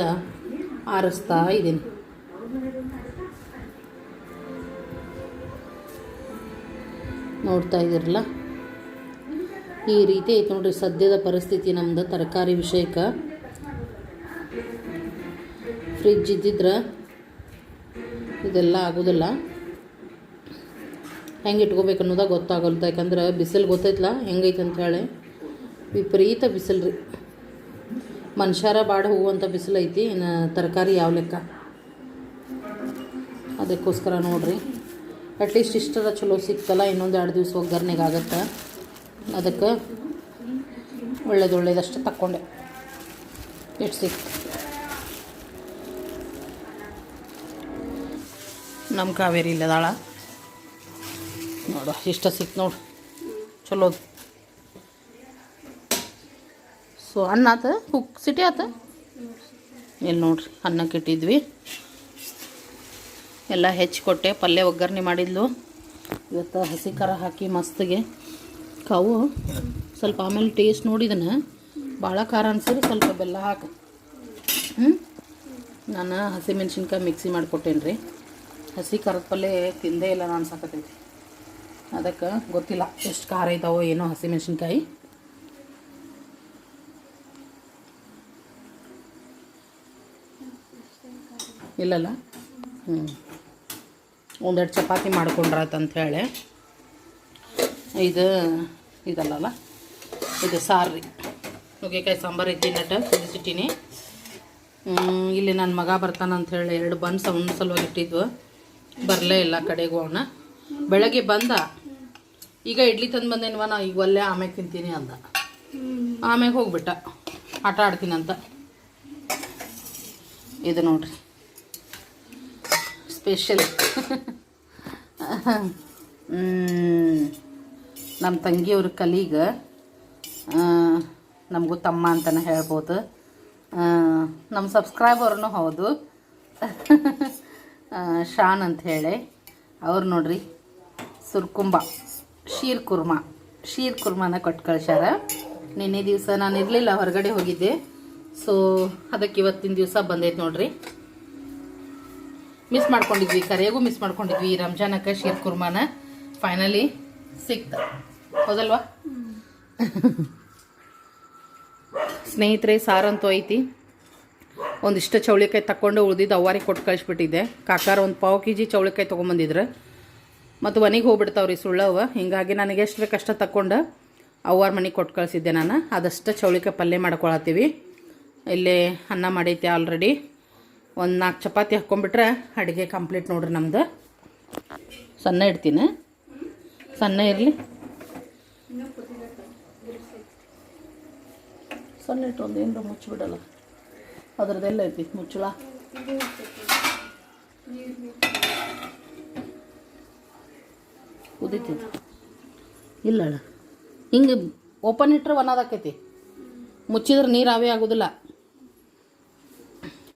A: ಆರಿಸ್ತಾ ಇದ್ದೀನಿ. ನೋಡ್ತಾ ಇದ್ದೀರಲ್ಲ? ಈ ರೀತಿ ಐತೆ ನೋಡ್ರಿ, ಸದ್ಯದ ಪರಿಸ್ಥಿತಿ ನಮ್ಮದು ತರಕಾರಿ ವಿಷಯಕ್ಕೆ. ಫ್ರಿಜ್ ಇದ್ದಿದ್ರೆ ಇದೆಲ್ಲ ಆಗೋದಿಲ್ಲ. ಹೆಂಗೆ ಇಟ್ಕೋಬೇಕು ಅನ್ನೋದ ಗೊತ್ತಾಗಲ್ತ ಯಾಕಂದ್ರೆ ಬಿಸಿಲು ಗೊತ್ತೈತಲ್ಲ ಹೆಂಗೈತೆ ಅಂತ ಹೇಳಿ. ವಿಪರೀತ ಬಿಸಿಲು ರೀ. ಮನುಷ್ಯರ ಬಾಡ ಹೋಗುವಂಥ ಬಿಸಿಲು ಐತಿ. ಇನ್ನು ತರಕಾರಿ ಯಾವ ಲೆಕ್ಕ? ಅದಕ್ಕೋಸ್ಕರ ನೋಡ್ರಿ. ಅಟ್ಲೀಸ್ಟ್ ಇಷ್ಟರ ಚಲೋ ಸಿಕ್ತಲ್ಲ. ಇನ್ನೊಂದು ಎರಡು ದಿವಸ ಒಗ್ಗರಣೆಗೆ ಆಗತ್ತೆ. ಅದಕ್ಕೆ ಒಳ್ಳೇದು ಒಳ್ಳೇದಷ್ಟು ತಕ್ಕೊಂಡೆ. ಎಷ್ಟು ಸಿಕ್ತು? ನಮ್ಮ ಕಾವೇರಿ ಇಲ್ಲದಾಳ. ನೋಡು, ಇಷ್ಟ ಸಿಕ್ತು ನೋಡು. ಚಲೋ ಸೊ ಅನ್ನ ಆತ? ಕುಕ್ ಸಿಟಿ ಆತ? ಇಲ್ಲಿ ನೋಡ್ರಿ, ಅನ್ನಕ್ಕೆ ಇಟ್ಟಿದ್ವಿ. ಎಲ್ಲ ಹೆಚ್ಚಿಕೊಟ್ಟೆ ಪಲ್ಯ ಒಗ್ಗರಣೆ ಮಾಡಿದ್ಲು. ಇವತ್ತು ಹಸಿ ಖಾರ ಹಾಕಿ ಮಸ್ತಿಗೆ. ಕಾವು, ಸ್ವಲ್ಪ ಆಮೇಲೆ ಟೇಸ್ಟ್ ನೋಡಿದನ ಭಾಳ ಖಾರ ಅನ್ಸಿರಿ ಸ್ವಲ್ಪ ಬೆಲ್ಲ ಹಾಕಿ. ನಾನು ಹಸಿಮೆಣ್ಸಿನ್ಕಾಯಿ ಮಿಕ್ಸಿ ಮಾಡಿಕೊಟ್ಟೇನಿ ರೀ ಹಸಿ ಖಾರದ ಪಲ್ಯ ತಿಂದೇ ಇಲ್ಲ ನಾನು ಸಾಕತೈತಿ. ಅದಕ್ಕೆ ಗೊತ್ತಿಲ್ಲ ಎಷ್ಟು ಖಾರ ಇದ್ದಾವೋ ಏನೋ ಹಸಿಮೆಣ್ಸಿನ್ಕಾಯಿ. ಇಲ್ಲಲ್ಲ? ಹ್ಞೂ ಒಂದೆರಡು ಚಪಾತಿ ಮಾಡ್ಕೊಂಡ್ರಾಯ್ತಂಥೇಳಿ ಇದು ಇದಲ್ಲಲ್ಲ? ಇದು ಸಾರು ರೀ ನುಗ್ಗೆಕಾಯಿ ಸಾಂಬಾರು ಐತಿ ನಟ ಕುದಿಸಿಟ್ಟಿನಿ ಇಲ್ಲಿ ನನ್ನ ಮಗ ಬರ್ತಾನಂಥೇಳಿ ಎರಡು ಬನ್ಸ್ ಅವನ ಸಲುವಾಗಿ ಇಟ್ಟಿದ್ವು ಬರಲೇ ಇಲ್ಲ ಕಡೆಗೂ ಅವನ. ಬೆಳಗ್ಗೆ ಬಂದ, ಈಗ ಇಡ್ಲಿ ತಂದು ಬಂದೇನ್ವ ನಾ ಈಗ ಒಲ್ಲೆ ಆಮ್ಯಾಗ ತಿಂತೀನಿ ಅಂದ. ಆಮ್ಯಾಗ ಹೋಗ್ಬಿಟ್ಟ. ಆಟ ಆಡ್ತೀನಂತ ಇದು ನೋಡ್ರಿ. ಸ್ಪೆಷಲ್ ನಮ್ಮ ತಂಗಿಯವ್ರ ಕಲೀಗ ನಮಗೂ ತಮ್ಮ ಅಂತಲೇ ಹೇಳ್ಬೋದು. ನಮ್ಮ ಸಬ್ಸ್ಕ್ರೈಬರ್ನು ಹೌದು. ಶಾನ್ ಅಂತ ಹೇಳಿ. ಅವ್ರು ನೋಡ್ರಿ. ಸುರ್ಕುಂಬ. ಶೀರ್ ಕುರ್ಮಾ. ಶೀರ್ ಕುರ್ಮನ ಕೊಟ್ಟು ಕಳ್ಸ್ಯಾರ. ನಿನ್ನೆ ದಿವಸ ನಾನು ಇರಲಿಲ್ಲ, ಹೊರಗಡೆ ಹೋಗಿದ್ದೆ. ಸೊ ಅದಕ್ಕೆ ಇವತ್ತಿನ ದಿವಸ ಬಂದೈತೆ ನೋಡ್ರಿ. ಮಿಸ್ ಮಾಡ್ಕೊಂಡಿದ್ವಿ, ಕರೆಯಾಗೂ ಮಿಸ್ ಮಾಡ್ಕೊಂಡಿದ್ವಿ ಈ ರಂಜಾನಕ್ಕೆ ಶೀರ್ ಕುರ್ಮಾನ. ಫೈನಲಿ ಸಿಕ್ತ. ಹೌದಲ್ವಾ? ಸ್ನೇಹಿತರೆ, ಸಾರಂತೂ ಐತಿ. ಒಂದಿಷ್ಟು ಚೌಳಿಕಾಯಿ ತಗೊಂಡು ಉಳ್ದಿದ್ದು ಅವ್ವಾರಿಗೆ ಕೊಟ್ಟು ಕಳಿಸ್ಬಿಟ್ಟಿದ್ದೆ. ಕಾಕಾರ ಒಂದು ಪಾವು ಕೆ ಜಿ ಚೌಳಿಕಾಯಿ ತೊಗೊಂಬಂದಿದ್ರು. ಮತ್ತು ಮನೆಗೆ ಹೋಗ್ಬಿಡ್ತಾವ್ರಿ ಸುಳ್ಳವ ಹಿಂಗಾಗಿ ನನಗೆ ಎಷ್ಟು ಬೇಕಷ್ಟ ತಗೊಂಡು ಅವ್ವಾರ ಮನೆಗೆ ಕೊಟ್ಟು ಕಳಿಸಿದ್ದೆ ನಾನು. ಅದಷ್ಟು ಚೌಳಿಕಾಯಿ ಪಲ್ಯ ಮಾಡ್ಕೊಳತ್ತೀವಿ. ಇಲ್ಲಿ ಅನ್ನ ಮಾಡೈತೆ ಆಲ್ರೆಡಿ ಒಂದು ನಾಲ್ಕು ಚಪಾತಿ ಹಾಕ್ಕೊಂಬಿಟ್ರೆ ಅಡುಗೆ ಕಂಪ್ಲೀಟ್ ನೋಡ್ರಿ ನಮ್ದು. ಸಣ್ಣ ಇಡ್ತೀನಿ. ಸಣ್ಣ ಇರಲಿ. ಸಣ್ಣ ಇಟ್ಟು ಒಂದು ಏನರ ಮುಚ್ಚಿಬಿಡಲ್ಲ ಅದರದ್ದೆಲ್ಲ ಐತಿ ಮುಚ್ಚಳ. ಕುದೀತೈತಿ ಇಲ್ಲ ಹಿಂಗೆ ಓಪನ್ ಇಟ್ಟರೆ ಒಣದಾಕೈತಿ ಮುಚ್ಚಿದ್ರೆ ನೀರು ಆವೇ ಆಗೋದಿಲ್ಲ.